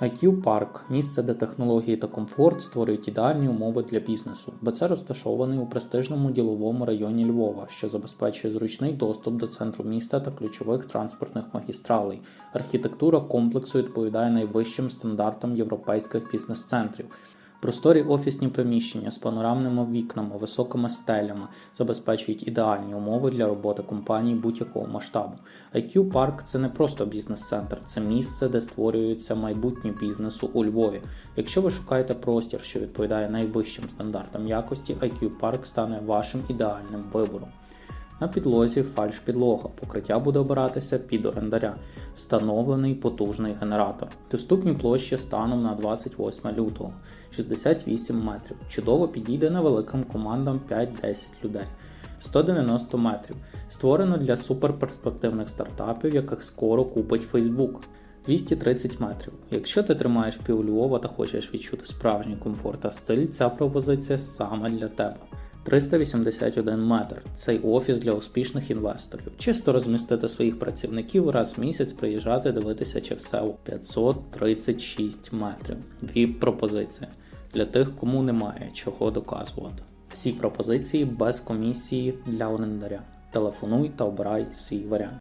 IQ Park – місце, де технології та комфорт створюють ідеальні умови для бізнесу, бо це розташований у престижному діловому районі Львова, що забезпечує зручний доступ до центру міста та ключових транспортних магістралей. Архітектура комплексу відповідає найвищим стандартам європейських бізнес-центрів. Просторі офісні приміщення з панорамними вікнами, високими стелями забезпечують ідеальні умови для роботи компаній будь-якого масштабу. IQ Park – це не просто бізнес-центр, це місце, де створюється майбутнє бізнесу у Львові. Якщо ви шукаєте простір, що відповідає найвищим стандартам якості, IQ Park стане вашим ідеальним вибором. На підлозі фальш-підлога. Покриття буде обиратися під орендаря. Встановлений потужний генератор. Доступні площі станом на 28 лютого 68 метрів. Чудово підійде невеликим командам 5-10 людей. 190 метрів. Створено для суперперспективних стартапів, яких скоро купить Facebook. 230 метрів. Якщо ти тримаєш пів Львова та хочеш відчути справжній комфорт та стиль, ця пропозиція саме для тебе. 381 метр. Цей офіс для успішних інвесторів. Чисто розмістити своїх працівників раз в місяць приїжджати, дивитися, чи все у 536 метрів. Дві пропозиції для тих, кому немає чого доказувати. Всі пропозиції без комісії для орендаря. Телефонуй та обирай свій варіант.